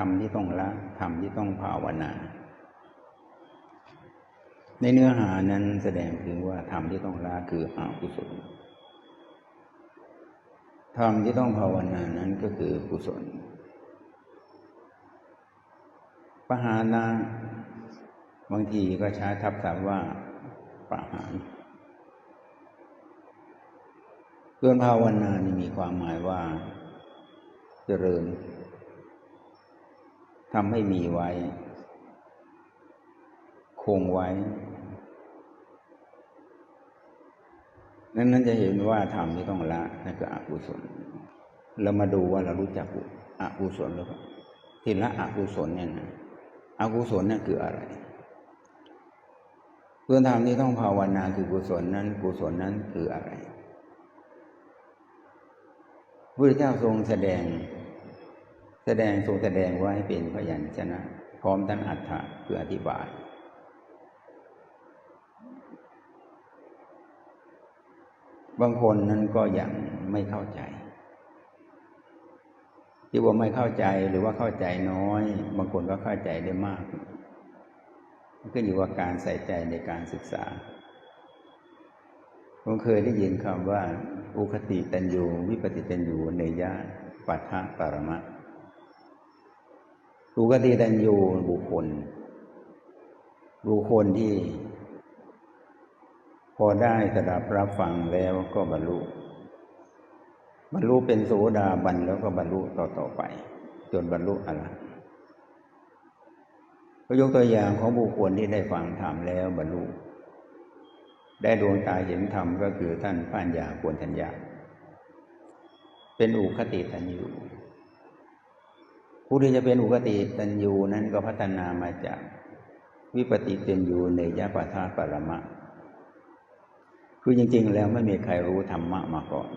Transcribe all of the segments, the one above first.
รมที่ต้องละธรรมที่ต้องภาวนา ในเนื้อหานั้นแสดงถึงว่าธรรมที่ต้องละคืออกุศลธรรมที่ต้องภาวนานั้นก็คือกุศลปหานะบางทีก็ใช้ทับศัพท์ว่าประหารส่วนภาวนานี่มีความหมายว่า เจริญ ทำให้มีไว้ คงไว้ นั้นนั้นจะเห็นว่าธรรมที่ต้องละนั่นคืออกุศลเรามาดูว่าเรารู้จักอกุศลหรือเปล่าที่ละอกุศลเนี่ยนะอกุศลนั่นคืออะไรเพื่อธรรมที่ต้องภาวนาคือกุศลนั้น กุศลนั้นคืออะไรพระเจ้าทรงแสดง ดงทรงแสดงไว้เป็นพยัญชนะ พร้อมทั้งอัฏฐะคืออธิบาย บางคนนั้นก็ยังไม่เข้าใจ ที่ว่าไม่เข้าใจหรือว่าเข้าใจน้อย บางคนก็เข้าใจได้มากขึ้นอยู่กับการใส่ใจในการศึกษา ผมเคยได้ยินคำว่า อุคติตันยูวิปติตันยูเนยะปัทะปรมะ อุคติตันยูบุคคล บุคคลที่ พอได้สดับรับฟังแล้วก็บรรลุ บรรลุเป็นโสดาบันแล้วก็บรรลุต่อต่อไป จนบรรลุอรหันต์ก็ยกตัวอย่างของบุคคลที่ได้ฟังธรรมแล้วบรรลุ ได้ดวงตาเห็นธรรมก็คือท่านปัญญาปวนทัญญาเป็นอุคติตันยู ผู้ที่จะเป็นอุคติตันยูนั้นก็พัฒนามาจากวิปติตันยูในยะปัทาปรมะ คือจริง ๆ แล้วไม่มีใครรู้ธรรมะมาก่อน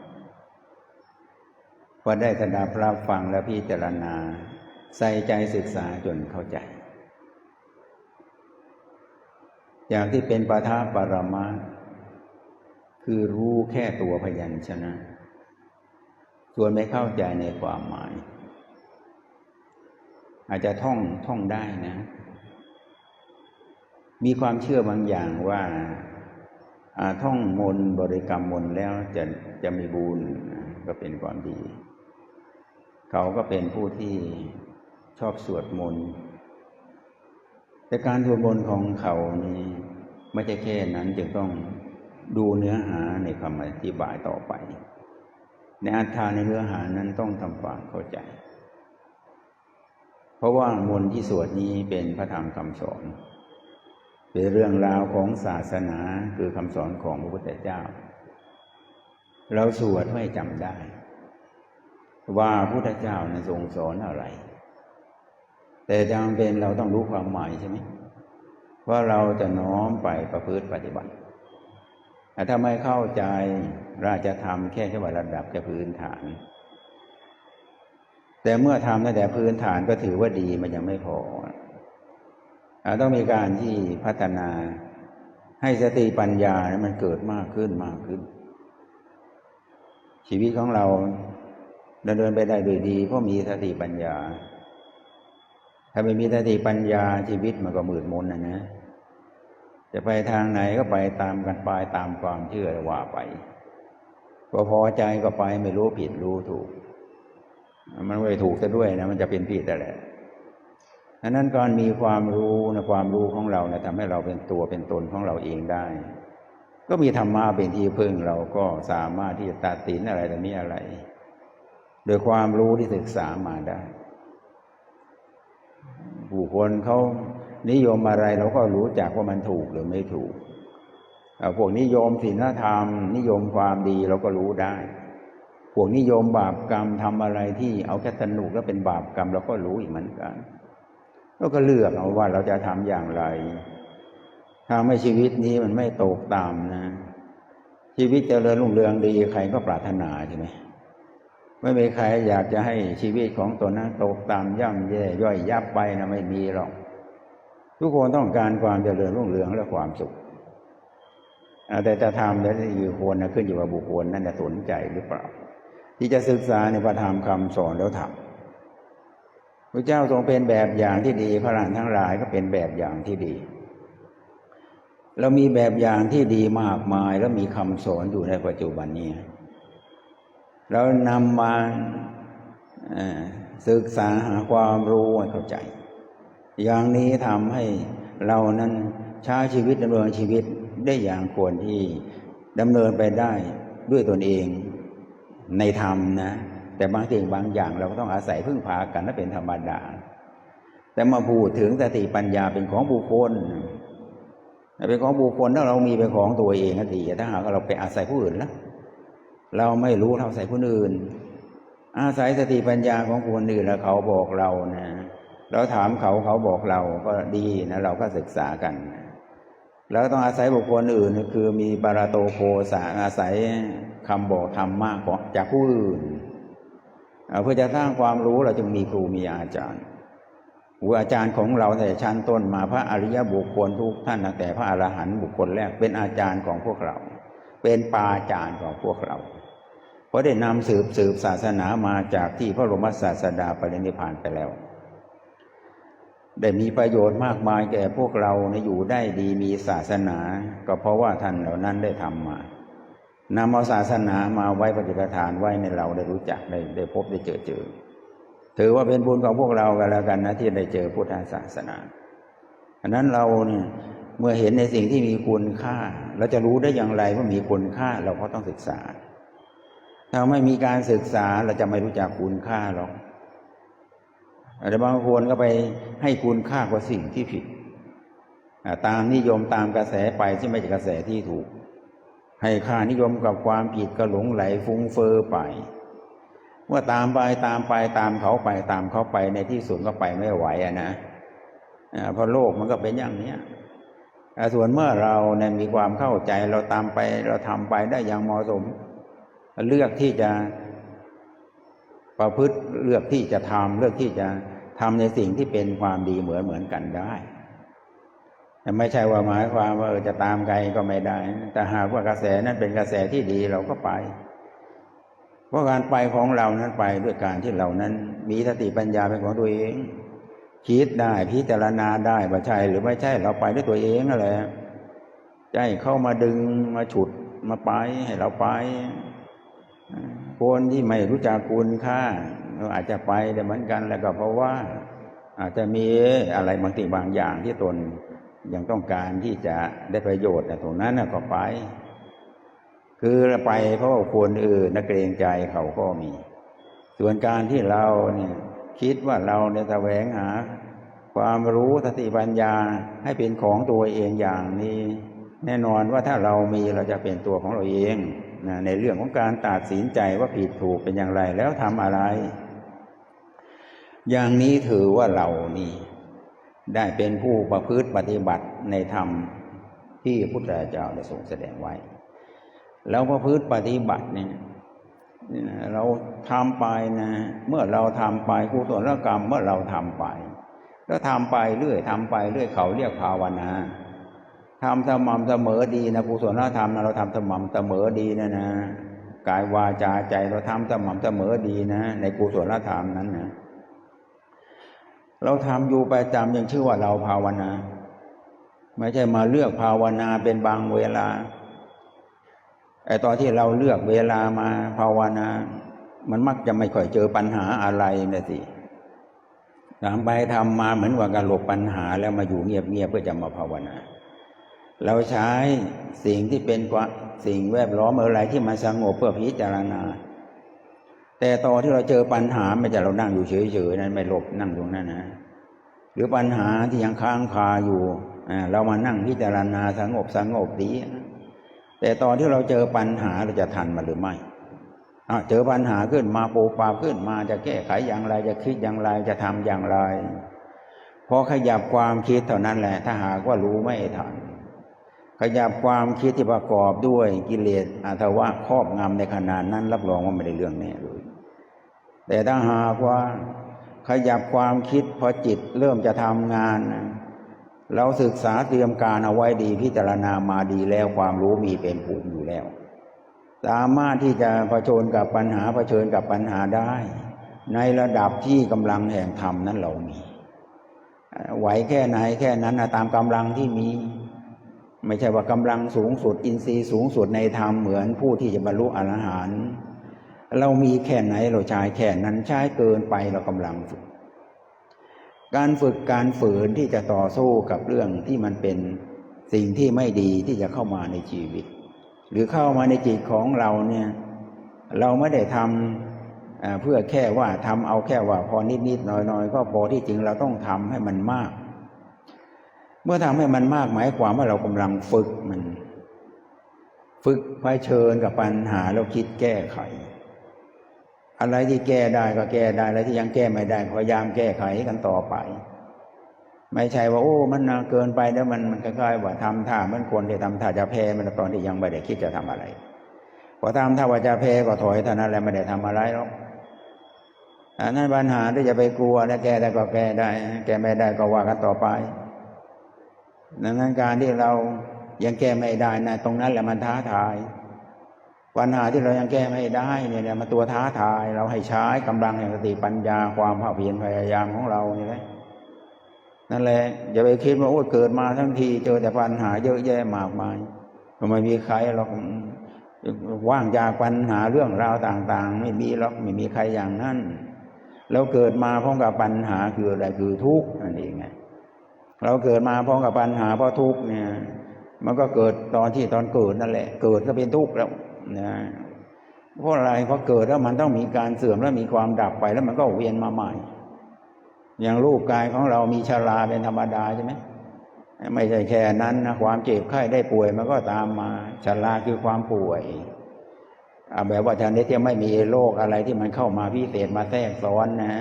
พอได้สดาพระฟังและพิจารณา ใส่ใจศึกษาจนเข้าใจ อย่างที่เป็นปาทาปรมาคือรู้แค่ตัวพยัญชนะ ส่วนไม่เข้าใจในความหมาย อาจจะท่องท่องได้นะ มีความเชื่อบางอย่างว่าท่องมนบริกรรมมนแล้วจะจะมีบุญก็เป็นความดี เขาก็เป็นผู้ที่ชอบสวดมนต์แต่การสวดมนต์ของเขานี่ไม่ใช่แค่นั้นจึงต้องดูเนื้อหาในคำอธิบายต่อไป ในอัธาในเนื้อหานั้นต้องทำความเข้าใจ ราะว่ามนที่สวดนี้เป็นพระธรรมคำสอน เป็นเรื่องราวของศาสนาคือคำสอนของพระพุทธเจ้า เราสวดไม่จำได้ ว่าพระพุทธเจ้าในทรงสอนอะไร แต่จำเป็นเราต้องรู้ความหมายใช่ไหมว่าเราจะน้อมไปประพฤติปฏิบัติแต่ถ้าไม่เข้าใจราจะทำแค่แค่ว่าระดับแค่พื้นฐาน แต่เมื่อทำตั้งแต่พื้นฐานก็ถือว่าดีมันยังไม่พอต้องมีการที่พัฒนาให้สติปัญญามันเกิดมากขึ้นมากขึ้น ชีวิตของเราดำเนินไปได้โดยดีเพราะมีสติปัญญา ถ้าไม่มีสติปัญญาชีวิตมันก็มืดมนนะนะ จะไปทางไหนก็ไปตามกันไปตามความเชื่อว่าไปพอพอใจก็ไปไม่รู้ผิดรู้ถูก มันไม่ถูกซะด้วยนะมันจะเป็นผิดแต่แหละดังนั้นการมีความรู้นะความรู้ของเรานะทำให้เราเป็นตัวเป็นตนของเราเองได้ ก็มีธรรมะเป็นที่พึ่งเราก็สามารถที่จะตัดสินอะไรแต่นี้อะไร โดยความรู้ที่ศึกษามาได้ผู้คนเขานิยมอะไรเราก็รู้จักว่ามันถูกหรือไม่ถูกพวกนิยมศีลธรรม นิยมความดีเราก็รู้ได้ พวกนิยมบาปกรรมทำอะไรที่เอาแค่สนุกแล้วเป็นบาปกรรมเราก็รู้อีกเหมือนกันเราก็เลือกเอาว่าเราจะทำอย่างไรทำให้ชีวิตนี้มันไม่ตกต่ำนะ ชีวิตจเจริญรุ่งเรืองดีใครก็ปรารถนาใช่ไหมไม่มีใครอยากจะให้ชีวิตของตนนั้นตกต่ำย่ำแย่ย่อยยับไปนะไม่มีหรอก ทุกคนต้องการความเจริญรุ่งเรืองและความสุขแต่จะทำแล้วอยู่คนนะขึ้นอยู่กับบุคคลนั้นจะสนใจหรือเปล่า ที่จะศึกษาในพระธรรมคำสอนแล้วทพระเจ้าทรงเป็นแบบอย่างที่ดี พระหลานทั้งหลายก็เป็นแบบอย่างที่ดี เรามีแบบอย่างที่ดีมากมาย แล้วมีคำสอนอยู่ในปัจจุบันนี้ เรานำมาศึกษาหาความรู้ให้เข้าใจ อย่างนี้ทำให้เรานั้นใช้ชีวิตดำเนินชีวิตได้อย่างควรที่ดำเนินไปได้ด้วยตนเอง ในธรรมนะ แต่บางสิ่งบางอย่างเราก็ต้องอาศัยพึ่งพากันนั่นเป็นธรรมดา แต่มาพูดถึงสติปัญญาเป็นของบุคคลเป็นของบุคคลถ้าเรามีเป็นของตัวเองก็ดีถ้าหากเราไปอาศัยผู้อื่นแล้วเราไม่รู้เราอาศัยผู้อื่น อาศัยสติปัญญาของคนอื่นแล้วเขาบอกเรานะเราถามเขาเขาบอกเราก็ดีนะเราก็ศึกษากันแล้วต้องอาศัยบุคคลอื่นคือมีบาราโตโคสาอาศัย คำบอกธรรมมากกว่าจากผู้อื่นเพื่อจะสร้างความรู้เราจึงมีครูมีอาจารย์ครูอาจารย์ของเราแต่ชั้นต้นมาพระอริยบุคคลทุกท่านตั้งแต่พระอรหันต์บุคคลแรกเป็นอาจารย์ของพวกเรา เป็นปาอาจารย์ของพวกเรา เพราะได้นำสืบสืบศาสนามาจากที่พระบรมศาสดาปรินิพพานไปแล้ว ได้มีประโยชน์มากมายแก่พวกเราในอยู่ได้ดีมีศาสนา ก็เพราะว่าท่านเหล่านั้นได้ทำมา นำเอาศาสนามาไว้ปฏิปทานไว้ในเราได้รู้จักได้ได้พบได้เจอเจอ ถือว่าเป็นบุญของพวกเรากันแล้วกันนะที่ได้เจอพุทธศาสนาอันนั้นเราเนี่ยเมื่อเห็นในสิ่งที่มีคุณค่า เราจะรู้ได้อย่างไรว่ามีคุณค่าเราก็ต้องศึกษา ถ้าไม่มีการศึกษาเราจะไม่รู้จักคุณค่าหรอกแต่บางคนก็ไปให้คุณค่ากว่าสิ่งที่ผิด ตามนิยมตามกระแสไปที่ไม่ใช่กระแสที่ถูก ให้ค่านิยมกับความผิดก็หลงไหลฟุ้งเฟอ้อไป เมื่อตามไปตามไปตามเขาไปตามเขาไปในที่สุดก็ไปไม่ไหวอะนะเพราะโลกมันก็เป็นอย่างนี้ส่วนเมื่อเราเนี่ยมีความเข้าใจเราตามไปเราทำไปได้อย่างเหมาะสม เลือกที่จะประพฤติเลือกที่จะทำเลือกที่จะทำในสิ่งที่เป็นความดีเหมือนเหมือนกันได้ ไม่ใช่ว่าหมายความว่าจะตามใครก็ไม่ได้ แต่หากว่ากระแสนั้นเป็นกระแสที่ดีเราก็ไป เพราะการไปของเรานั้นไปด้วยการที่เรานั้น มีสติปัญญาเป็นของตัวเอง คิดได้พิจารณาได้ว่าใช่หรือไม่ใช่เราไปด้วยตัวเองนั่นแหละใจเข้ามาดึงมาฉุดมาไปให้เราไป คนที่ไม่รู้จักคุณค่าอาจจะไปแต่เหมือนกันแล้วก็เพราะว่า อาจจะมีอะไรบางสิ่งบางอย่างที่ตน ยังต้องการที่จะได้ประโยชน์แต่ตรงนั้นก็ไป คือไปเพราะว่าคนอื่นนักเกรงใจเขาก็มี ส่วนการที่เราเนี่ยคิดว่าเราเนี่ยแสวงหา ความรู้สติปัญญาให้เป็นของตัวเองอย่างนี้ แน่นอนว่าถ้าเรามีเราจะเป็นตัวของเราเองนะในเรื่องของการตัดสินใจว่าผิดถูกเป็นอย่างไรแล้วทำอะไร อย่างนี้ถือว่าเรานี่ ได้เป็นผู้ประพฤติปฏิบัติในธรรมที่พุทธเจ้าได้ทรงแสดงไว้ แล้วประพฤติปฏิบัติเนี่ยเราทำไปนะ เมื่อเราทำไปกุศลกรรมเมื่อเราทำไป แล้วทำไปเรื่อยทำไปเรื่อยเขาเรียกภาวนาทำสม่ำเสมอดีนะกุศลธรรมนะเราทำสม่ำเสมอดีนะนะกายวาจาใจเราทำสม่ำเสมอดีนะ ในกุศลธรรมนั้นนะ เราทำอยู่ประจำยังชื่อว่าเราภาวนา ไม่ใช่มาเลือกภาวนาเป็นบางเวลาไอ้ตอนที่เราเลือกเวลามาภาวนา มันมักจะไม่ค่อยเจอปัญหาอะไรนะสิทำไปทำมาเหมือนว่าการหลบปัญหาแล้วมาอยู่เงียบๆเพื่อจะมาภาวนา เราใช้สิ่งที่เป็นกว่าสิ่งแวดล้อมอะไรที่มันสงบเพื่อพิจารณา แต่ตอนที่เราเจอปัญหาไม่ใช่เรานั่งอยู่เฉยๆนั้นไม่หลบนั่งตรงนั้นนะหรือปัญหาที่ยังค้างคาอยู่เรามานั่งพิจารณาสงบสงบดีแต่ตอนที่เราเจอปัญหาเราจะทันมันหรือไม่เจอปัญหาขึ้นมาปูปาขึ้นมาจะแก้ไขอย่างไรจะคิดอย่างไรจะทำอย่างไรพอขยับความคิดเท่านั้นแหละ ถ้าหากว่ารู้ไม่ทันขยับความคิดที่ประกอบด้วยกิเลสอาทวะครอบงำในขณะนั้น รับรองว่าไม่ได้เรื่องแน่เลย แต่ถ้าหากว่าขยับความคิดพอจิตเริ่มจะทำงาน เราศึกษาเตรียมการเอาไว้ดีพิจารณามาดีแล้วความรู้มีเป็นภูมิอยู่แล้ว สามารถที่จะะเผชิญกับปัญหาเผชิญกับปัญหาได้ ในระดับที่กำลังแห่งธรรมนั้นเรามี ไหวแค่ไหนแค่นั้นนะตามกำลังที่มี ไม่ใช่ว่ากำลังสูงสุดอินทรีย์สูงสุดในธรรมเหมือนผู้ที่จะบรรลุอรหันต์ เรามีแค่ไหนเราใช้แค่นั้นใช้เกินไปเรากำลังฝึก การฝึกการฝืนที่จะต่อสู้กับเรื่องที่มันเป็นสิ่งที่ไม่ดีที่จะเข้ามาในชีวิต หรือเข้ามาในจิตของเราเนี่ยเราไม่ได้ทำเพื่อแค่ว่าทำเอาแค่ว่าพอนิดๆหน่อยๆก็พอที่จริงเราต้องทำให้มันมาก เมื่อทำให้มันมากหมายความว่าเรากำลังฝึกมัน ฝึกเผชิญกับปัญหาแล้วคิดแก้ไข อะไรที่แก้ได้ก็แก้ได้อะไรที่ยังแก้ไม่ได้พยายามแก้ไขกันต่อไป ไม่ใช่ว่าโอ้มันเกินไปแล้วมันมันคล้ายๆว่าทำท่ามันควรที่ทำท่าจะแพ้มันตอนที่ยังไม่ได้คิดจะทำอะไรพอทำท่าว่าจะแพ้ก็ถอยเท่านั้นแหละไม่ได้ทำอะไรหรอกอันนั้นปัญหาที่จะไปกลัวแล้วแก้ได้ก็แก้ได้ แก้ไม่ได้ก็ว่ากันต่อไปดังนั้นการที่เรายังแก้ไม่ได้นะตรงนั้นแหละมันท้าทาย ปัญหาที่เรายังแก้ไม่ได้เนี่ยเนี่ยมันตัวท้าทายเราให้ใช้กำลังแห่งสติปัญญาความภาคเพียรพยายามของเราเนี่แหละนั่นแหละอย่าไปคิดว่าโอ้เกิดมาทั้งทีเจอแต่ปัญหาเยอะแยะมากมายไม่มีใครหรอกว่างจากปัญหาเรื่องราวต่าง ๆ ไม่มีหรอกไม่มีใครอย่างนั้นแล้วเกิดมาพร้อมกับปัญหาคืออะไรคือทุกข์นั่นเองไงเราเกิดมาพร้อมกับปัญหาเพราะทุกข์เนี่ย มันก็เกิดตอนที่ตอนเกิดนั่นแหละ เกิดก็เป็นทุกข์แล้ว นะเพราะอะไรเพราะเกิดแล้วมันต้องมีการเสื่อมแล้วมีความดับไปแล้วมันก็เวียนมาใหม่ อย่างรูปกายของเรามีชราเป็นธรรมดาใช่ไหมไม่ใช่แค่นั้นนะความเจ็บไข้ได้ป่วยมันก็ตามมาชราคือความป่วยแบบว่าทางนี้ที่ไม่มีโรคอะไรที่มันเข้ามาพิเศษมาแทรกซ้อนนะ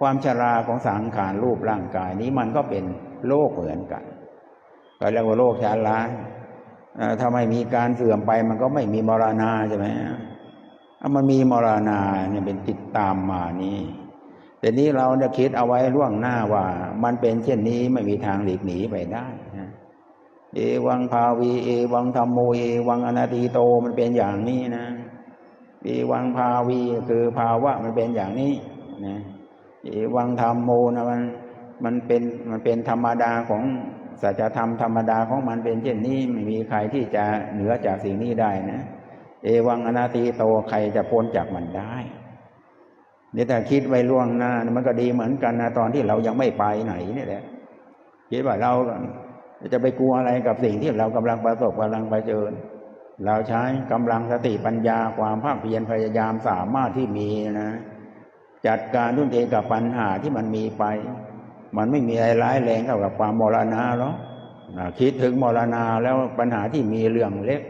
ความชราของสังขารรูปร่างกายนี้มันก็เป็นโรคเหมือนกันก็เรียกว่าโรคชรา ถ้าไม่มีการเสื่อมไปมันก็ไม่มีมรณาใช่ไหมมันมีมรณาเนี่ยเป็นติดตามมานี่แต่นี้เราเนี่ยคิดเอาไว้ล่วงหน้าว่า มันเป็นเช่นนี้ไม่มีทางหลีกหนีไปได้นะเอวังภาวีเอวังธรรมโมเอวังอนาติโตมันเป็นอย่างนี้นะเอวังภาวีคือภาวะมันเป็นอย่างนี้นะเอวังธรรมโมนะมันมันเป็นมันเป็นธรรมดาของ สัจธรรมธรรมดาของมันเป็นเช่นนี้ไม่มีใครที่จะเหนือจากสิ่งนี้ได้นะ เอวังอนาติโตใครจะพ้นจากมันได้เนี่ยแต่คิดไว้ล่วงหน้า มันก็ดีเหมือนกันนะตอนที่เรายังไม่ไปไหนนี่แหละคิดว่าเราจะไปกลัวอะไรกับสิ่งที่เรากำลังประสบกำลังไปเจอเราใช้กำลังสติปัญญาความภาคเพียรพยายามสามารถที่มีนะ จัดการทุ่นเทกับปัญหาที่มันมีไป มันไม่มีอะไรร้ายแรงเท่ากับความมรณะหรอกคิดถึงมรณะแล้วปัญหาที่มีเรื่องเล็ก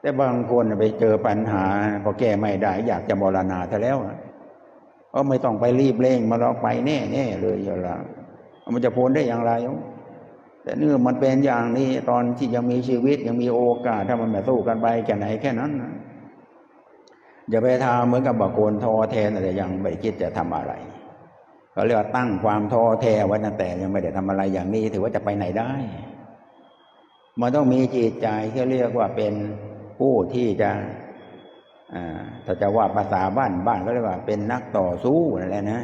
แต่บางคนไปเจอปัญหาพอแก้ไม่ได้ อยากจะมรณะซะแล้วก็ไม่ต้องไปรีบเร่งมาเราไปแน่แน่เลยอย่าละมันจะพ้นได้อย่างไร แต่เนื่อมันเป็นอย่างนี้ตอนที่ยังมีชีวิตยังมีโอกาสถ้ามันแบบสู้กันไปแค่ไหนแค่นั้นอย่าไปทำเหมือนกับบางคนท้อแท้แต่ยังไม่คิดจะทำอะไร เขาเรียกว่าตั้งความท้อแท้ไว้ตั้งแต่ยังไม่ได้ทำอะไรอย่างนี้ถือว่าจะไปไหนได้ มันต้องมีจิตใจที่เรียกว่าเป็นผู้ที่จะถ้าจะว่าภาษาบ้านบ้านก็เรียกว่าเป็นนักต่อสู้นั่นแหละนะ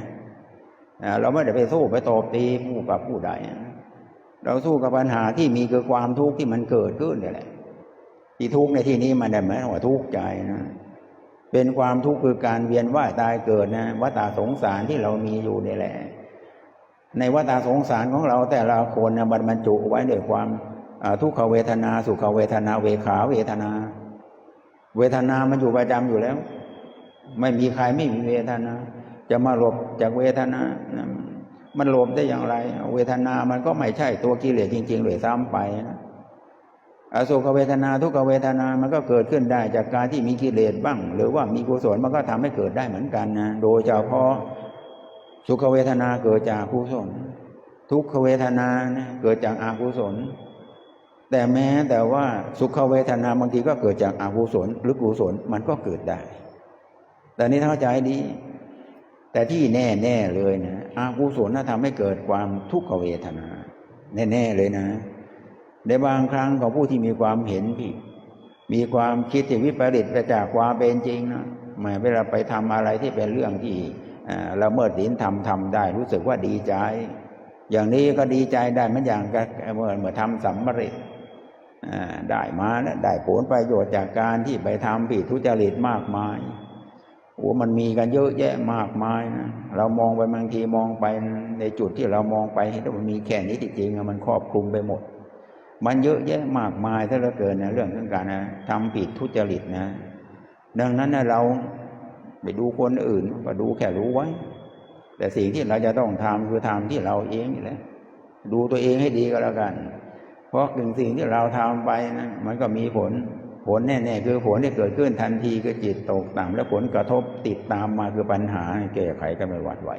เราไม่ได้ไปสู้ไปตบตีผู้กับผู้ใดเราสู้กับปัญหาที่มีคือความทุกข์ที่มันเกิดขึ้นนี่แหละที่ทุกข์ในที่นี้มันได้หมายว่าทุกข์ใจนะ เป็นความทุกข์คือการเวียนว่ายตายเกิดนะวัฏสงสารที่เรามีอยู่นี่แหละ ในวัฏสงสารของเราแต่ละคนนะมันบรรจุไว้ด้วยความทุกขเวทนาสุขเวทนาเวขาเวทนา เวทนามันอยู่ประจำอยู่แล้ว ไม่มีใครไม่มีเวทนา จะมาหลบจากเวทนามันหลบได้อย่างไร เวทนามันก็ไม่ใช่ตัวกิเลสจริงๆเลยซ้ำไปนะ อสุขเวทนาทุกขเวทนามันก็เกิดขึ้นได้จากการที่มีกิเลสบ้าง หรือว่ามีกุศลมันก็ทำให้เกิดได้เหมือนกันนะโดยเฉพาะสุขเวทนาเกิดจากกุศลทุกขเวทนาเกิดจากอากุศล แต่แม้แต่ว่าสุขเวทนาบางทีก็เกิดจากอากุศลหรือกุศลมันก็เกิดได้ แต่นี้เข้าใจดี แต่ที่แน่แน่เลยนะอากุศลน่าทำให้เกิดความทุกขเวทนา แน่ๆเลยนะ ในบางครั้งของผู้ที่มีความเห็นผิดมีความคิดที่วิปริตไปจากความเป็นจริงนะหมายเวลาไปทำอะไรที่เป็นเรื่องที่อ่าละเมิดศีลทำทำได้ รู้สึกว่าดีใจ อย่างนี้ก็ดีใจได้เหมันอย่างกับเมื่อเมื่อทำสำเร็จได้มานะได้ผลประโยชน์จากการที่ไปทำผิดทุจริตมากมายโอ้มันมีกันเยอะแยะมากมายนะเรามองไปบางทีมองไปในจุดที่เรามองไปเห็นว่ามันมีแค่นี้จริงๆอะมันครอบคลุมไปหมด มันเยอะแยะมากมายถ้าเหลือเกินนะเรื่องของการนะทำผิดทุจริตนะ ดังนั้นนะเราไปดูคนอื่นก็ดูแค่รู้ไว้ แต่สิ่งที่เราจะต้องทำคือทำที่เราเองนี่แหละดูตัวเองให้ดีก็แล้วกัน เพราะถึงสิ่งที่เราทำไปนะมันก็มีผลผลแน่ๆคือผลที่เกิดขึ้นทันทีคือจิตตกต่ำและผลกระทบติดตามมาคือปัญหาแก้ไขกันไม่หวัดไหว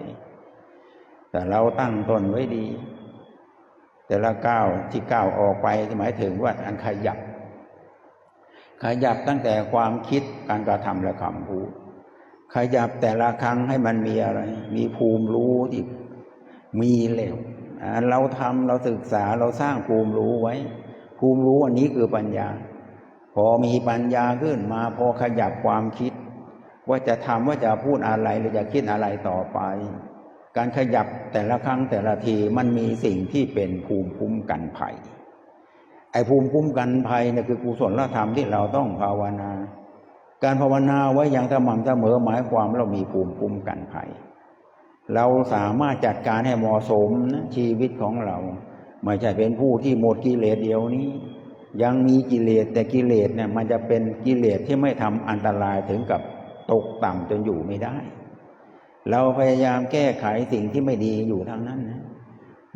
แต่เราตั้งต้นไว้ดี แต่ละก้าวที่ก้าวออกไปหมายถึงว่าอันขยับ ขยับตั้งแต่ความคิดการกระทำและคำพูดขยับแต่ละครั้งให้มันมีอะไร มีภูมิรู้ที่มีแล้วเราทำเราศึกษาเราสร้างภูมิรู้ไว้ ภูมิรู้อันนี้คือปัญญา พอมีปัญญาขึ้นมาพอขยับความคิด ว่าจะทำว่าจะพูดอะไรหรือจะคิดอะไรต่อไป การขยับแต่ละครั้งแต่ละทีมันมีสิ่งที่เป็นภูมิคุ้มกันภัย ไอ้ภูมิคุ้มกันภัยเนี่ยคือกุศลธรรมที่เราต้องภาวนา การภาวนาไว้อย่างสม่ำเสมอหมายความเรามีภูมิคุ้มกันภัย เราสามารถจัดการให้เหมาะสมนะชีวิตของเรา ไม่ใช่เป็นผู้ที่หมดกิเลสเดียวนี้ ยังมีกิเลสแต่กิเลสเนี่ยมันจะเป็นกิเลสที่ไม่ทำอันตรายถึงกับตกต่ำจนอยู่ไม่ได้ เราพยายามแก้ไขสิ่งที่ไม่ดีอยู่ทางนั้นนะ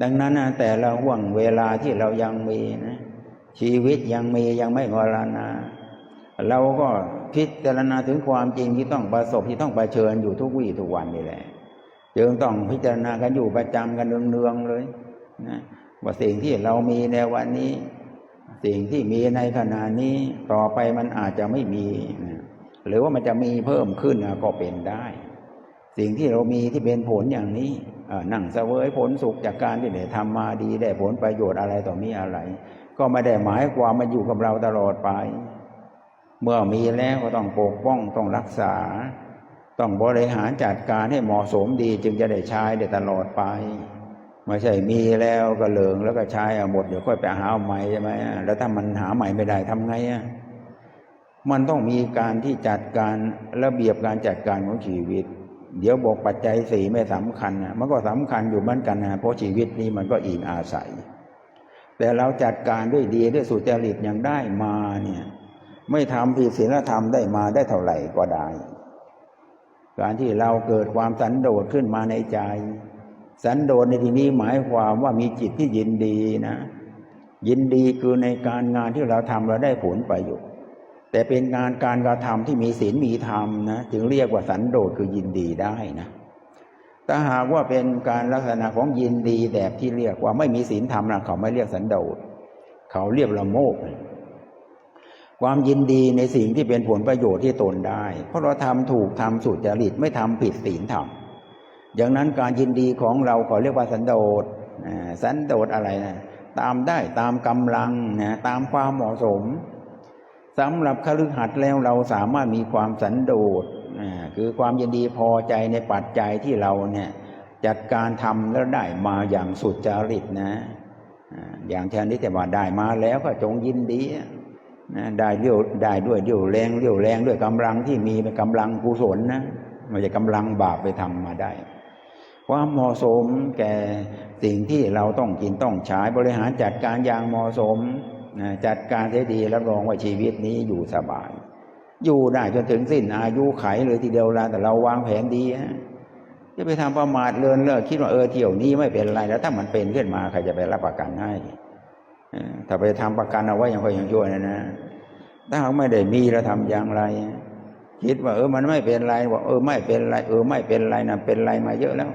ดังนั้นนะแต่ละห่วงเวลาที่เรายังมีนะ ชีวิตยังมียังไม่มรณา เราก็พิจารณาถึงความจริงที่ต้องประสบที่ต้องเผชิญอยู่ทุกวี่ทุกวันนี่แหละจึงต้องพิจารณากันอยู่ประจำกันเนืองๆเลยนะว่าสิ่งที่เรามีในวันนี้ สิ่งที่มีในขณะนี้ต่อไปมันอาจจะไม่มีนะหรือว่ามันจะมีเพิ่มขึ้นก็เป็นได้ สิ่งที่เรามีที่เป็นผลอย่างนี้นั่งเสวยผลสุขจากการที่ได้ทำมาดีได้ผลประโยชน์อะไรต่อมีอะไร ก็ไม่ได้หมายความมาอยู่กับเราตลอดไป เมื่อมีแล้วก็ต้องปกป้องต้องรักษา ต้องบริหารจัดการให้เหมาะสมดีจึงจะได้ใช้ได้ตลอดไปไม่ใช่มีแล้วก็เหลิงแล้วก็ใช้เอาหมดเดี๋ยวค่อยไปหาใหม่ใช่ไหมแล้วถ้ามันหาใหม่ไม่ได้ทำไงอะมันต้องมีการที่จัดการระเบียบการจัดการของชีวิต เดี๋ยวบอกปัจจัยสี่ไม่สำคัญนะมันก็สำคัญอยู่เหมือนกันนะเพราะชีวิตนี้มันก็อิงอาศัย แต่เราจัดการด้วยดีด้วยสุจริตอย่างได้มาเนี่ยไม่ทำผิดศีลธรรมได้มาได้เท่าไหร่ก็ได้ การที่เราเกิดความสันโดษขึ้นมาในใจ สันโดษในที่นี้หมายความว่ามีจิตที่ยินดีนะ ยินดีคือในการงานที่เราทำเราได้ผลประโยชน์ แต่เป็นงานการกระทำที่มีศีลมีธรรมนะจึงเรียกว่าสันโดษคือยินดีได้นะถ้าหากว่าเป็นการลักษณะของยินดีแบบที่เรียกว่าไม่มีศีลธรรมนะเขาไม่เรียกสันโดษเขาเรียกละโมบความยินดีในสิ่งที่เป็นผลประโยชน์ที่ตนได้ เพราะเราทำถูกทำสุจริตไม่ทำผิดศีลธรรมอย่างนั้นการยินดีของเราเขาเรียกว่าสันโดษสันโดษอะไรนะตามได้ตามกำลังนะตามความเหมาะสม สำหรับคฤหัสถ์แล้วเราสามารถมีความสันโดษคือความยินดีพอใจในปัจจัยที่เราเนี่ยจัดการทำแล้วได้มาอย่างสุดจริตนะอย่างเช่นนี้แต่ว่าได้มาแล้วก็จงยินดีนะได้เรี่ยวได้ด้วยเรี่ยวแรงเรี่ยวแรงด้วยกำลังที่มีเป็นกำลังกุศลนะไม่ใช่กำลังบาปไปทำมาได้ ความเหมาะสมแก่สิ่งที่เราต้องกินต้องใช้บริหารจัดการอย่างเหมาะสม จัดการได้ดีรับรองว่าชีวิตนี้อยู่สบาย อยู่ได้จนถึงสิ้นอายุไขเลยทีเดียวละแต่เราวางแผนดีฮะจะไปทำประมาทเลินเลิกคิดว่าเออเที่ยวนี้ไม่เป็นไรแล้ว ถ้ามันเป็นขึ้นมาใครจะไปรับประกันให้ถ้าไปทำประกันเอาไว้ยังค่อยยังช่วยนะนะถ้าเขาไม่ได้มีแล้วทำอย่างไร คิดว่าเออมันไม่เป็นไรบอกเออไม่เป็นไรเออไม่เป็นไรนะเป็นไรมาเยอะแล้ว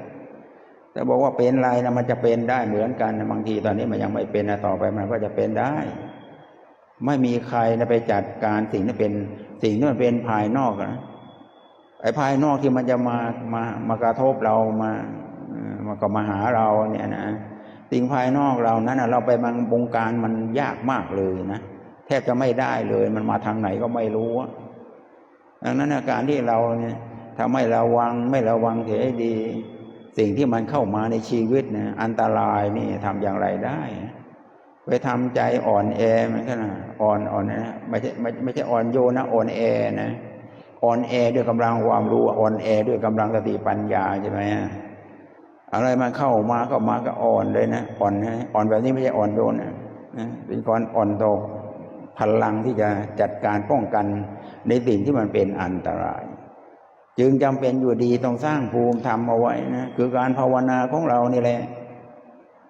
แต่บอกว่าเป็นไรนะมันจะเป็นได้เหมือนกันบางทีตอนนี้มันยังไม่เป็นนะต่อไปมันก็จะเป็นได้ ไม่มีใครไปจัดการสิ่งที่เป็นสิ่งที่มันเป็นภายนอกนะไอ้ภายนอกที่มันจะมามามากระทบเรามามาก็มาหาเราเนี่ยนะสิ่งภายนอกเรานั้นเราไปมังบงการมันยากมากเลยนะแทบจะไม่ได้เลย มันมาทางไหนก็ไม่รู้ดังนั้นอาการที่เราเนี่ยถ้าไม่ระวังไม่ระวังเสียดี สิ่งที่มันเข้ามาในชีวิตนะอันตรายนี่ทำอย่างไรได้ ไปทำใจอ่อนแอมันก็นะอ่อนอ่อนนะไม่ใช่ไม่ไม่ใช่อ่อนโยนนะอ่อนแอนะอ่อนแอด้วยกำลังความรู้อ่อนแอด้วยกำลังสติปัญญาใช่ไหมอะไรมันเข้ามาก็มาก็อ่อนเลยนะอ่อนนะอ่อนแบบนี้ไม่ใช่อ่อนโยนนะนะเป็นคนอ่อนโตพลังที่จะจัดการป้องกันในสิ่งที่มันเป็นอันตราย จึงจำเป็นอยู่ดีต้องสร้างภูมิธรรมเอาไว้นะคือการภาวนาของเรานี่แหละ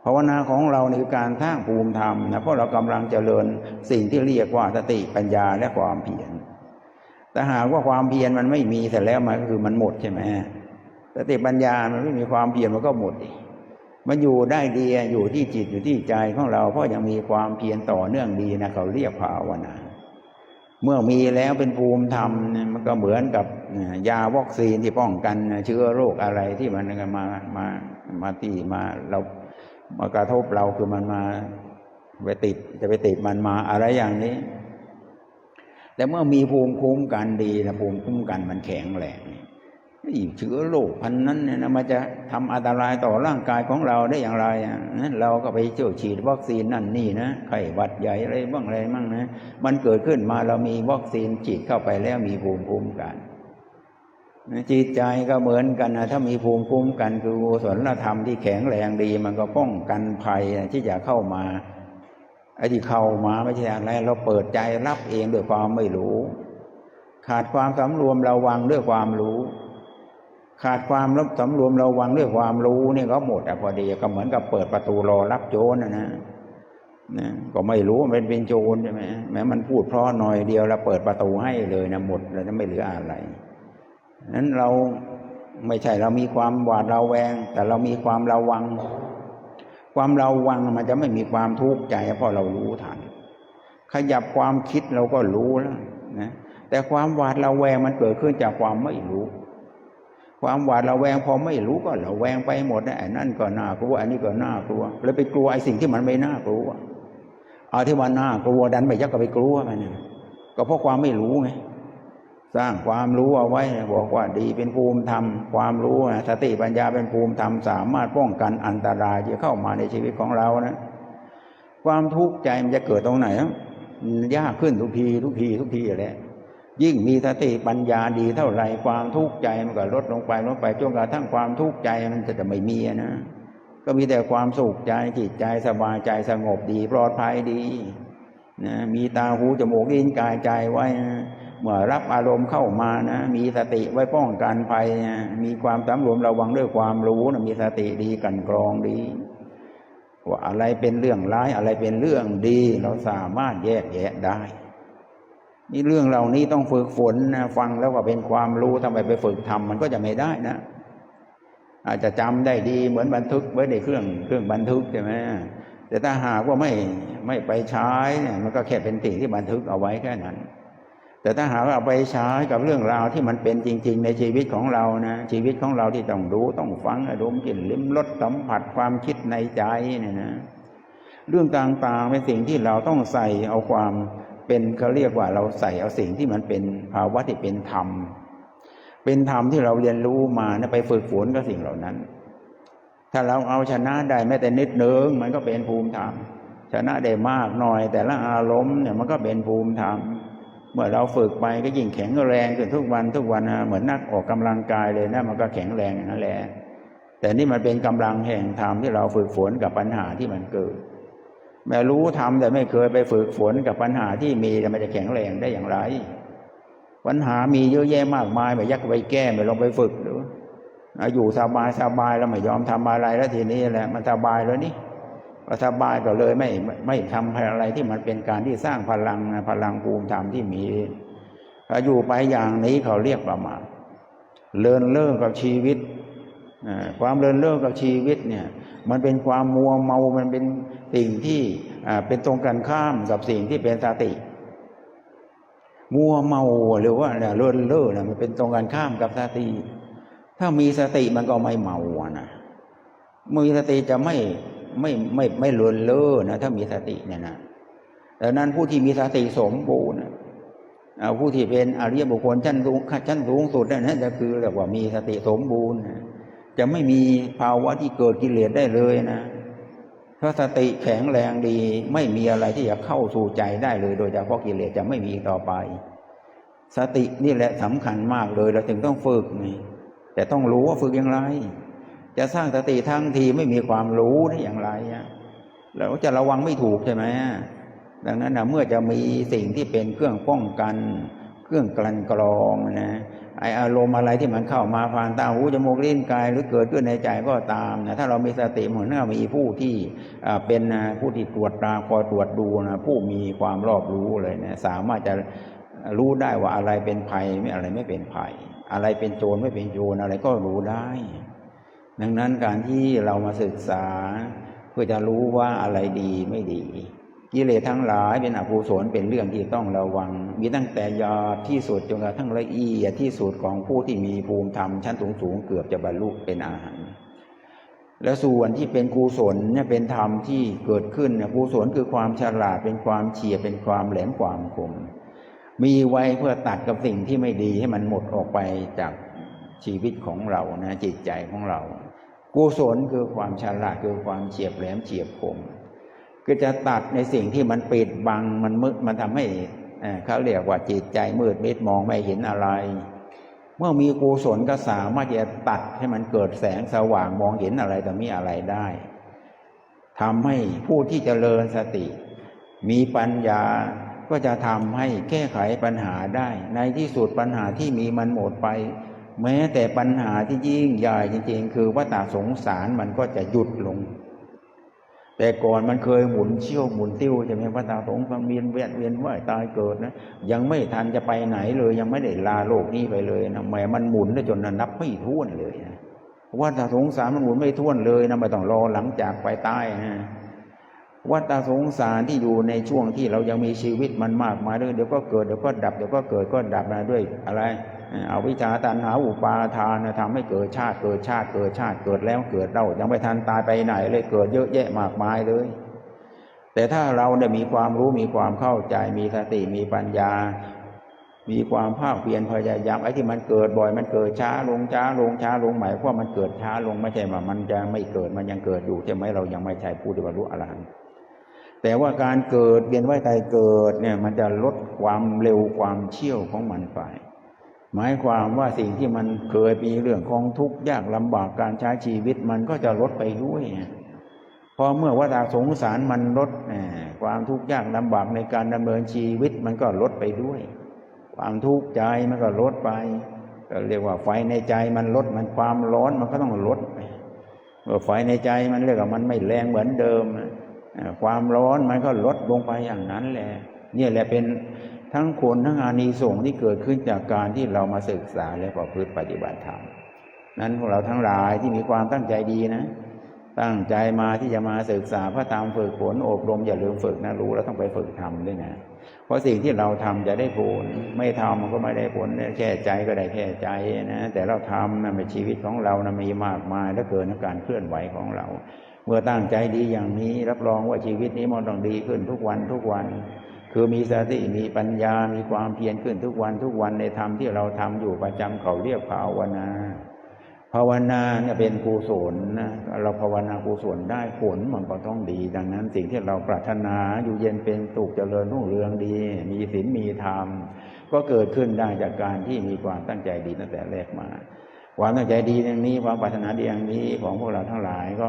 ภาวนาของเราในการสร้างภูมิธรรมนะเพราะเรากำลังเจริญสิ่งที่เรียกว่าสติปัญญาและความเพียรแต่หากว่าความเพียรมันไม่มีเสร็จแล้วมันก็คือมันหมดใช่ไหมสติปัญญามันไม่มีความเพียรมันก็หมดมันอยู่ได้ดีอยู่ที่จิตอยู่ที่ใจของเรา เพราะยังมีความเพียรต่อเนื่องดีนะเขาเรียกภาวนาเมื่อมีแล้วเป็นภูมิธรรมมันก็เหมือนกับยาวัคซีนที่ป้องกันเชื้อโรคอะไรที่มันมามามาที่มาเรา มากระทบเราคือมันมาไปติดจะไปติดมันมาอะไรอย่างนี้ แต่เมื่อมีภูมิคุ้มกันดีนะภูมิคุ้มกันมันแข็งแรงนี่เชื้อโรคพันนั้นเนี่ยนะมันจะทำอันตรายต่อร่างกายของเราได้อย่างไรอะนั้นเราก็ไปเที่ยวฉีดวัคซีนนั่นนี่นะไข้หวัดใหญ่อะไรบ้างอะไรบ้างนะ มันเกิดขึ้นมาเรามีวัคซีนฉีดเข้าไปแล้วมีภูมิคุ้มกัน จิตใจก็เหมือนกันนะถ้ามีภูมิคุ้มกันคือกุศลธรรมที่แข็งแรงดี มันก็ป้องกันภัยที่จะเข้ามาไอ้ที่เข้ามาไม่ใช่อะไร เราเปิดใจรับเองด้วยความไม่รู้ ขาดความสำรวมระวังด้วยความรู้ ขาดความรับสำรวมระวังด้วยความรู้นี่ก็หมดอะพอดีก็เหมือนกับเปิดประตูรอรับโจรนะนะนะก็ไม่รู้มันเป็นโจรใช่ไหมแม้มันพูดเพราะหน่อยเดียวแล้วเปิดประตูให้เลยนะหมดเลยไม่เหลืออะไร นั้นเราไม่ใช่เรามีความหวาดระแวง แต่เรามีความระวัง ความระวังมันจะไม่มีความทุกข์ใจเพราะเรารู้ทัน ขยับความคิดเราก็รู้แล้วนะแต่ความหวาดระแวงมันเกิดขึ้นจากความไม่รู้ ความหวาดระแวงพอไม่รู้ก็ระแวงไปหมดนะไอ้นั่นก็น่ากลัวอันนี้ก็น่ากลัว แล้วไปกลัวไอ้สิ่งที่มันไม่น่ากลัวเอาที่มันน่ากลัวดันไปยักก็ไปกลัวมันเนี่ยก็เพราะความไม่รู้ไง สร้างความรู้เอาไว้บอกว่าดีเป็นภูมิธรรม ความรู้นะสติปัญญาเป็นภูมิธรรม สามารถป้องกันอันตรายที่เข้ามาในชีวิตของเรานะ ความทุกข์ใจมันจะเกิดตรงไหนยากขึ้นทุกทีทุกทีทุกทีแหละยิ่งมีสติปัญญาดีเท่าไรความทุกข์ใจมันก็ลดลงไปลดไปจนกระทั่งความทุกข์ใจมันจะไม่มีนะก็มีแต่ความสุขใจจิตใจสบายใจสงบดีปลอดภัยดีนะมีตาหูจมูกลิ้นกายใจไว้นะ เมื่อรับอารมณ์เข้ามานะ มีสติไว้ป้องกันภัยนะมีความสำรวมระวังด้วยความรู้นะมีสติดีกันกรองดี ว่าอะไรเป็นเรื่องร้ายอะไรเป็นเรื่องดี เราสามารถแยกแยะได้ นี่เรื่องเหล่านี้ต้องฝึกฝนนะฟังแล้วก็เป็นความรู้ทำไมไปฝึกทำมันก็จะไม่ได้นะ อาจจะจำได้ดีเหมือนบันทึกไว้ในเครื่องเครื่องบันทึกใช่ไหมแต่ถ้าหากว่าไม่ไม่ไปใช้เนี่ยมันก็แค่เป็นสิ่งที่บันทึกเอาไว้แค่นั้น แต่ถ้าหากว่าเอาไปใช้กับเรื่องราวที่มันเป็นจริง ๆ ในชีวิตของเรานะ ชีวิตของเราที่ต้องรู้ต้องฟังอารมณ์กลิ่นลิ้มรสสัมผัสความคิดในใจเนี่ยนะ เรื่องต่างๆเป็นสิ่งที่เราต้องใส่เอาความเป็นเขาเรียกว่าเราใส่เอาสิ่งที่มันเป็นภาวะที่เป็นธรรม เป็นธรรมที่เราเรียนรู้มานะไปฝึกฝนกับสิ่งเหล่านั้น ถ้าเราเอาชนะได้แม้แต่นิดนึงมันก็เป็นภูมิธรรมชนะได้มากหน่อย แต่ละอารมณ์เนี่ยมันก็เป็นภูมิธรรม เมื่อเราฝึกไปก็ยิ่งแข็งแรงขึ้นทุกวันทุกวันเหมือนนักออกกำลังกายเลยนะมันก็แข็งแรงนั่นแหละแต่นี่มันเป็นกำลังแห่งธรรมที่เราฝึกฝนกับปัญหาที่มันเกิดแม้รู้ทำแต่ไม่เคยไปฝึกฝนกับปัญหาที่มีมันจะแข็งแรงได้อย่างไร ปัญหามีเยอะแยะมากมายไม่ยักไปแก้ไม่ลองไปฝึกหรืออยู่สบายสบายแล้วไม่ยอมทำอะไรแล้วทีนี้แหละมันสบายแล้วนี่ พอสบายก็เลยไม่ไม่ทำอะไรที่มันเป็นการที่สร้างพลังพลังภูมิธรรมที่มีอยู่ไปอย่างนี้เขาเรียกประมาทเลินเล่อกับชีวิตความเลินเล่อกับชีวิตเนี่ย มันเป็นความมัวเมา มันเป็นสิ่งที่เป็นตรงกันข้ามกับสิ่งที่เป็นสติ มัวเมาหรือว่าเลินเล่อนะมันเป็นตรงกันข้ามกับสติ ถ้ามีสติมันก็ไม่เมาอะนะมีสติจะไม่ ไม่ไม่ไม่เลินเล่อนะถ้ามีสติเนี่ยนะดังนั้นผู้ที่มีสติสมบูรณ์ผู้ที่เป็นอริยบุคคลชั้นสูงชั้นสูงสุดนั่นจะคือเรียกว่ามีสติสมบูรณ์จะไม่มีภาวะที่เกิดกิเลสได้เลยนะถ้าสติแข็งแรงดี ไม่มีอะไรที่จะเข้าสู่ใจได้เลย โดยเฉพาะกิเลสจะไม่มีต่อไป สตินี่แหละสำคัญมากเลยเราถึงต้องฝึกนี่แต่ต้องรู้ว่าฝึกอย่างไร จะสร้างสติทั้งทีไม่มีความรู้ได้อย่างไรอะเราจะระวังไม่ถูกใช่ไหมดังนั้นนะเมื่อจะมีสิ่งที่เป็นเครื่องป้องกัน เครื่องกลั่นกรองนะไออารมณ์อะไรที่มันเข้ามาผ่านตาหูจมูกลิ้นกาย หรือเกิดขึ้นในใจก็ตามนะถ้าเรามีสติเหมือนกับมีผู้ที่เป็นผู้ที่ตรวจตาคอยตรวจดูนะผู้มีความรอบรู้เลยนะสามารถจะรู้ได้ว่าอะไรเป็นภัยไม่อะไรไม่เป็นภัย อะไรเป็นโจรไม่เป็นโจรอะไรก็รู้ได้ ดังนั้นการที่เรามาศึกษาเพื่อจะรู้ว่าอะไรดีไม่ดี กิเลสทั้งหลายเป็นอกุศลเป็นเรื่องที่ต้องระวัง มีตั้งแต่ยาที่สุดจนกระทั่งละเอียดที่สุดของผู้ที่มีภูมิธรรมชั้นสูงสูงเกือบจะบรรลุเป็นอาหารและส่วนที่เป็นกุศลเนี่ยเป็นธรรมที่เกิดขึ้นเนี่ยกุศลคือความฉลาดเป็นความเฉียบเป็นความแหลมความคม มีไว้เพื่อตัดกับสิ่งที่ไม่ดีให้มันหมดออกไปจากชีวิตของเรานะจิตใจของเรา กุศลคือความฉลาดคือความเฉียบแหลมเฉียบคมก็จะตัดในสิ่งที่มันปิดบังมันมืดมันทำให้เขาเรียกว่าจิตใจมืดมิดมองไม่เห็นอะไร เมื่อมีกุศลก็สามารถจะตัดให้มันเกิดแสงสว่างมองเห็นอะไรแต่มีอะไรได้ทำให้ผู้ที่จเจริญสติ มีปัญญาก็จะทำให้แก้ไขปัญหาได้ ในที่สุดปัญหาที่มีมันหมดไป แม้แต่ปัญหาที่ยิ่งใหญ่จริงๆ คือว่าตาสงสารมันก็จะหยุดลง แต่ก่อนมันเคยหมุนเชี่ยวหมุนติ้วจะมีพระตาสงฆ์เวียนเวียนเวียนว่ายตายเกิดนะยังไม่ทันจะไปไหนเลย ยังไม่ได้ลาโลกนี้ไปเลยนะแหมมันหมุนได้จนนับไม่ท้วนเลยนะว่าตาสงสารมันหมุนไม่ท้วนเลยนะไม่ต้องรอหลังจากไปตายนะ วัฏสงสารที่อยู่ในช่วงที่เรายังมีชีวิตมันมากมายเลยเดี๋ยวก็เกิดเดี๋ยวก็ดับเดี๋ยวก็เกิดก็ดับมาด้วยอะไรเอาวิชาตันหาอุปาทานทำให้เกิดชาติเกิดชาติเกิดชาติเกิดแล้วเกิดเล่ายังไม่ทันตายไปไหนเลยเกิดเยอะแยะมากมายเลย แต่ถ้าเราเนี่ยมีความรู้มีความเข้าใจมีสติมีปัญญา มีความภาคเพียรพยายามไอ้ที่มันเกิดบ่อยมันเกิดช้าลงช้าลงช้าลงหมายเพราะมันเกิดช้าลงไม่ใช่ว่ามันจะไม่เกิดมันยังเกิดอยู่ใช่ไหมเรายังไม่ใช่ผู้ที่บรรลุอรหันต์ แต่ว่าการเกิดเวียนว่ายตายเกิดเนี่ยมันจะลดความเร็วความเชี่ยวของมันไปหมายความว่าสิ่งที่มันเคยมีเรื่องของทุกข์ยากลำบากการใช้ชีวิตมันก็จะลดไปด้วยพอเมื่อวัฏสงสารมันลดความทุกข์ยากลำบากในการดำเนินชีวิตมันก็ลดไปด้วย ความทุกข์ใจมันก็ลดไปก็เรียกว่าไฟในใจมันลดมันความร้อนมันก็ต้องลดไปเมื่อไฟในใจมันเรียกว่ามันไม่แรงเหมือนเดิม ความร้อนมันก็ลดลงไปอย่างนั้นแหละ เนี่ยแหละเป็นทั้งผลทั้งอานิสงส์ที่เกิดขึ้นจากการที่เรามาศึกษาและประพฤติปฏิบัติธรรมนั้นพวกเราทั้งหลายที่มีความตั้งใจดีนะ ตั้งใจมาที่จะมาศึกษาพระธรรมฝึกฝนอบรมอย่าลืมฝึกนะรู้แล้วต้องไปฝึกทำด้วยนะ เพราะสิ่งที่เราทำจะได้ผล ไม่ทำมันก็ไม่ได้ผลแค่ใจก็ได้แค่ใจนะ แต่เราทำนะในชีวิตของเรานะมีมากมายและเกินการเคลื่อนไหวของเรา เมื่อตั้งใจดีอย่างนี้ รับรองว่าชีวิตนี้มันต้องดีขึ้นทุกวันทุกวัน คือมีสติมีปัญญา มีความเพียรขึ้นทุกวันทุกวันในธรรมที่เราทำอยู่ประจำเขาเรียกภาวนา ภาวนาเนี่ยเป็นกุศลนะเราภาวนากุศลได้ผลมันก็ต้องดี ดังนั้นสิ่งที่เราปรารถนาอยู่เย็นเป็นสุขเจริญรุ่งเรืองดี มีศีลมีธรรมก็เกิดขึ้นได้จากการที่มีความตั้งใจดีตั้งแต่แรกมา ความตั้งใจดีอย่างนี้ความปรารถนาดีอย่างนี้ของพวกเราทั้งหลายก็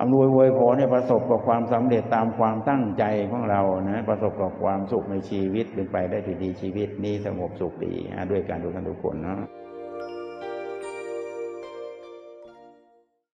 อำนวยวยพรให้ประสบกับความสำเร็จตามความตั้งใจของเรานะประสบกับความสุขในชีวิตเป็นไปได้ดีชีวิตนี้สงบสุขดีด้วยการดูท่านทุกคนเนาะ